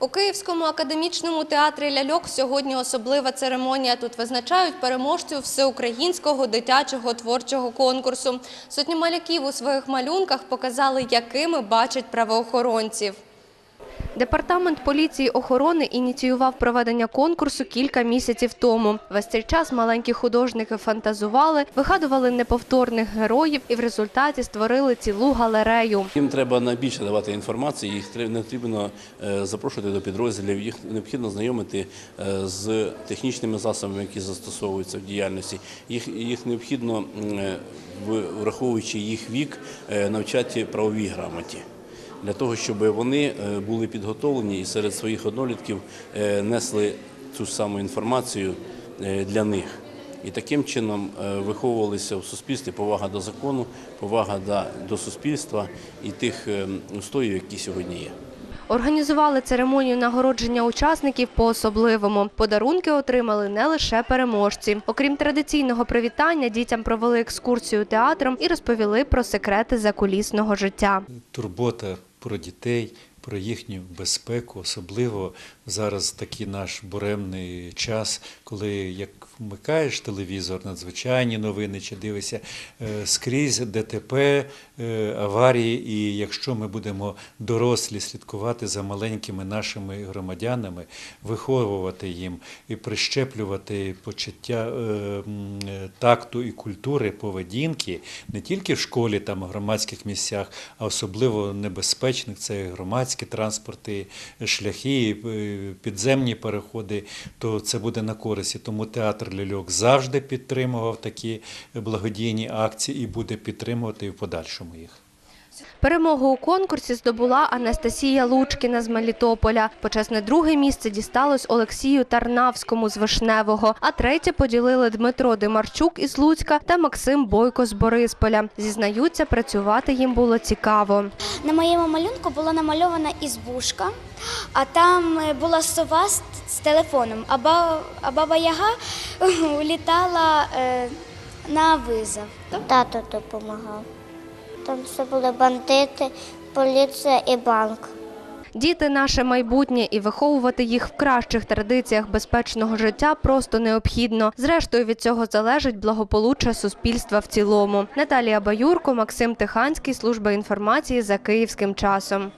У Київському академічному театрі ляльок сьогодні особлива церемонія. Тут визначають переможців всеукраїнського дитячого творчого конкурсу. Сотні маляків у своїх малюнках показали, якими бачать правоохоронців. Департамент поліції охорони ініціював проведення конкурсу кілька місяців тому. Весь цей час маленькі художники фантазували, вигадували неповторних героїв і в результаті створили цілу галерею. Їм треба найбільше давати інформації, їх не потрібно е, запрошувати до підрозділів, їх необхідно знайомити е, з технічними засобами, які застосовуються в діяльності. Їх, їх необхідно, е, враховуючи їх вік, навчати правовій грамоті. Для того, щоб вони е, були підготовлені і серед своїх однолітків е, несли цю саму інформацію е, для них. І таким чином виховувалися в суспільстві повага до закону, повага до, суспільства і тих е, устоїв, які сьогодні є. Організували церемонію нагородження учасників по-особливому. Подарунки отримали не лише переможці. Окрім традиційного привітання, дітям провели екскурсію театром і розповіли про секрети закулісного життя. турбота про дітей, про їхню безпеку, особливо зараз такий наш буремний час, коли як вмикаєш телевізор, надзвичайні новини чи дивишся е, скрізь ДТП, е, аварії. І якщо ми будемо дорослі слідкувати за маленькими нашими громадянами, виховувати їм і прищеплювати почуття е, такту і культури поведінки не тільки в школі, там в громадських місцях, а особливо небезпечних це громадські транспорти, шляхи, е, підземні переходи, то це буде на користі. Тому театр ляльок завжди підтримував такі благодійні акції і буде підтримувати і в подальшому їх. Перемогу у конкурсі здобула Анастасія Лучкіна з Мелітополя. Почесне друге місце дісталось Олексію Тарнавському з Вишневого, а третє поділили Дмитро Димарчук із Луцька та Максим Бойко з Борисполя. Зізнаються, працювати їм було цікаво. На моєму малюнку була намальована ізбушка, а там е, була сова з, з телефоном, а, ба, а баба Яга улітала е, на визов. Тато допомагав. Там все були бандити, поліція і банк. Діти наше майбутнє і виховувати їх в кращих традиціях безпечного життя просто необхідно. Зрештою, від цього залежить благополуччя суспільства в цілому. Наталія Баюрко, Максим Тиханський, служба інформації за київським часом.